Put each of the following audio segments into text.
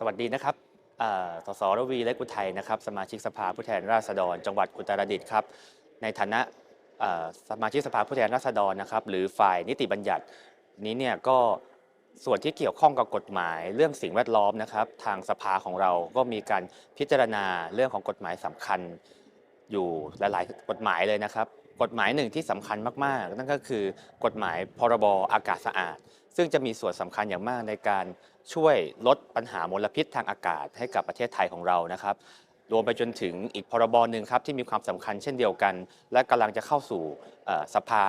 สวัสดีนะครับสสรวีเล็กอุทัยนะครับ สมาชิกสภาผู้แทนราษฎร จังหวัดอุตรดิตถ์ครับ ในฐานะสมาชิกสภาผู้แทนราษฎรนะครับ หรือฝ่ายนิติบัญญัตินี้เนี่ยก็ส่วนที่เกี่ยวข้องกับกฎหมายเรื่องสิ่งแวดล้อมนะครับ ทางสภาของเราก็มีการพิจารณาเรื่องของกฎหมายสำคัญอยู่หลายๆกฎหมายเลยนะครับ กฎหมายหนึ่งที่สำคัญมากๆ นั่นก็คือกฎหมายพรบอากาศสะอาด ซึ่งจะมีส่วนสำคัญอย่างมากในการช่วยลดปัญหามลพิษทางอากาศให้กับประเทศไทยของเรานะครับรวมไปจนถึงอีกพรบหนึ่งครับที่มีความสำคัญเช่นเดียวกัน และกำลังจะเข้าสู่สภา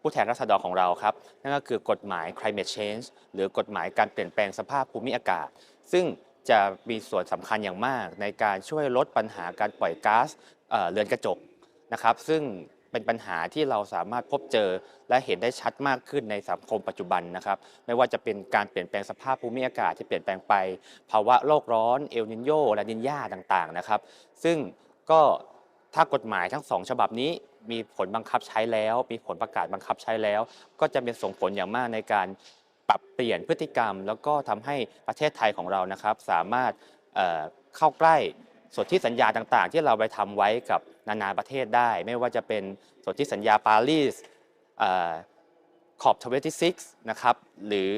ผู้แทนราษฎรของเราครับนั่นก็คือกฎหมาย climate change หรือกฎหมายการเปลี่ยนแปลงสภาพภูมิอากาศ ซึ่งจะมีส่วนสำคัญอย่างมากในการช่วยลดปัญหาการปล่อยก๊าซเรือนกระจกนะครับ ซึ่ง เป็นปัญหาที่เราสามารถพบเจอ และเห็นได้ชัดมากขึ้นในสังคมปัจจุบันนะครับ ไม่ว่าจะเป็นการเปลี่ยนแปลงสภาพภูมิอากาศที่เปลี่ยนแปลงไป ภาวะโลกร้อนเอลนินโยแลานินยาต่างๆนะครับ ซึ่งก็ถ้ากฎหมายทั้งสองฉบับนี้มีผลบังคับใช้แล้ว มีผลประกาศบังคับใช้แล้ว ก็จะเป็นส่งผลอย่างมากในการปรับเปลี่ยนพฤติกรรม แล้วก็ทำให้ประเทศไทยของเรานะครับ สามารถเข้าใกล้ ส่วนที่สัญญาต่างๆ ที่เราไปทำไว้กับนานาประเทศได้ ไม่ว่าจะเป็นส่วนที่สัญญาปารีสเอ่อขอบ26นะครับหรือ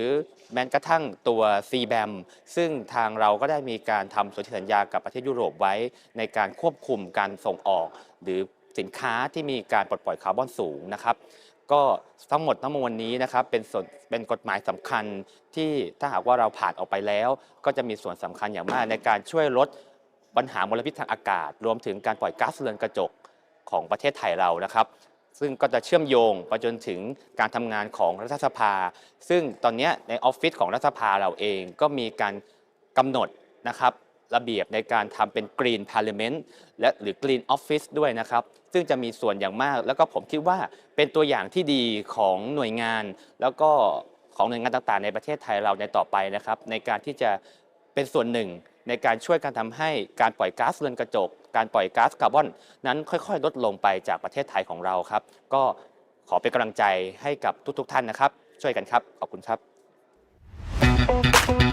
แม้กระทั่งตัว CBAM ซึ่งทางเราก็ได้มีการทำสนธิสัญญากับประเทศยุโรปไว้ ในการควบคุมการส่งออก หรือสินค้าที่มีการปลดปล่อยคาร์บอนสูงนะครับก็ทั้งหมดทั้งมวลนี้นะครับเป็นส่วนเป็นกฎหมายสำคัญที่ถ้าหากว่าเราผ่านออกไปแล้ว ก็จะมีส่วนสำคัญอย่างมากในการช่วยลด ปัญหามลพิษทางอากาศ รวมถึงการปล่อยก๊าซเรือนกระจกของประเทศไทยเรานะครับ ซึ่งก็จะเชื่อมโยงไปจนถึงการทำงานของรัฐสภา ซึ่งตอนนี้ในออฟฟิศของรัฐสภาเราเองก็มีการกำหนดนะครับระเบียบในการทำเป็น Green Parliament และหรือ Green Office ด้วยนะครับ ซึ่งจะมีส่วนอย่างมาก แล้วก็ผมคิดว่าเป็นตัวอย่างที่ดีของหน่วยงาน แล้วก็ของหน่วยงานต่างๆ ในประเทศไทยเราในต่อไปนะครับ ในการที่จะเป็นส่วนหนึ่ง ในการช่วยการทำให้การปล่อยก๊าซเรือนกระจก การปล่อยก๊าซคาร์บอนนั้นค่อยๆ ลดลงไปจากประเทศไทยของเราครับ ก็ขอเป็นกำลังใจให้กับทุกๆ ท่านนะครับ ช่วยกันครับ ขอบคุณครับ